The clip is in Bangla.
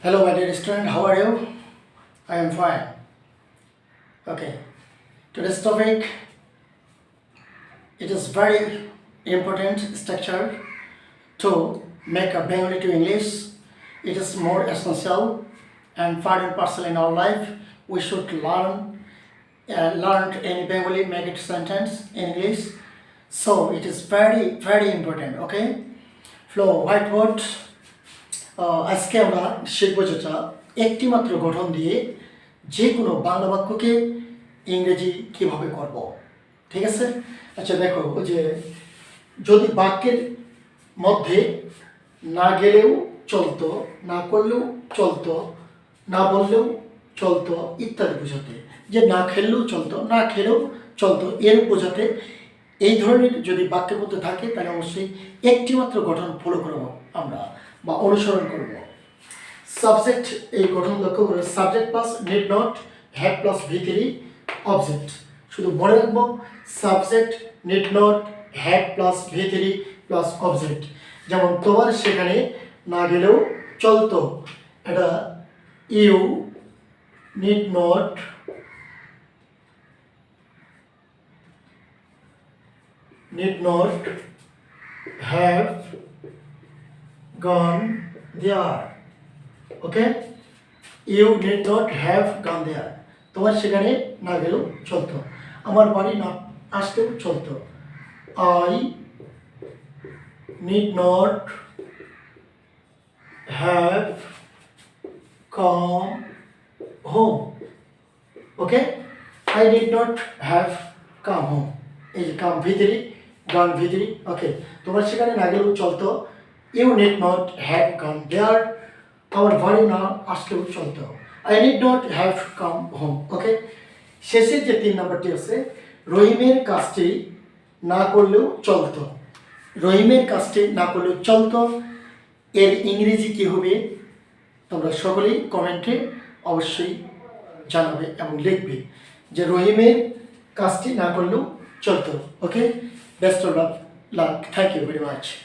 Hello, my dear student. How are you? I am fine. Okay. Today's topic. It is very important structure to make a Bengali to English. It is more essential and part and parcel in our life. We should learn uh, learn any Bengali, make it sentence in English. So it is very very important. Okay. Flow whiteboard. আজকে আমরা শিখব যেটা একটিমাত্র গঠন দিয়ে যে কোনো বাংলা বাক্যকে ইংরেজি কীভাবে করব। ঠিক আছে? আচ্ছা দেখো যে যদি বাক্যের মধ্যে না গেলেও চলতো, না করলেও চলতো, না বললেও চলতো ইত্যাদি বোঝাতে, যে না খেললেও চলতো, না খেলেও চলতো, এর বোঝাতে এই ধরনের যদি বাক্যের মধ্যে থাকে, তাহলে অবশ্যই একটিমাত্র গঠন ফলো করব আমরা বা অনুসরণ করব। সাবজেক্ট এই গঠন লক্ষ্য করে subject plus need not have plus ভিতরি অবজেক্ট শুধু মনে রাখব subject need not have plus ভিতরি প্লাস অবজেক্ট যেমন তোমার সেখানে না গেলেও চলতো। এটা you need not need not have gone there. Okay? You need not have gone there. তোমার সেখানে না গেলেও চলতো আমার বাড়ি না আসতেও চলতো I need not have come home. Okay? I did not have come home. এই কাম ভিতরি গান ভিতরি ওকে তোমার সেখানে না গেলেও চলতো। You need not have come there আমার বাড়ি না আসলেও চলতো। I need not have come home okay শেষের যে তিন নম্বরটি আছে, রহিমের কাজটি না করলেও চলতো। রহিমের কাজটি না করলেও চলতো। এর ইংরেজি কী হবে, তোমরা সকলেই কমেন্টে অবশ্যই জানাবে এবং লিখবে যে রহিমের কাজটি না করলেও চলতো ওকে Best of luck. Thank you very much.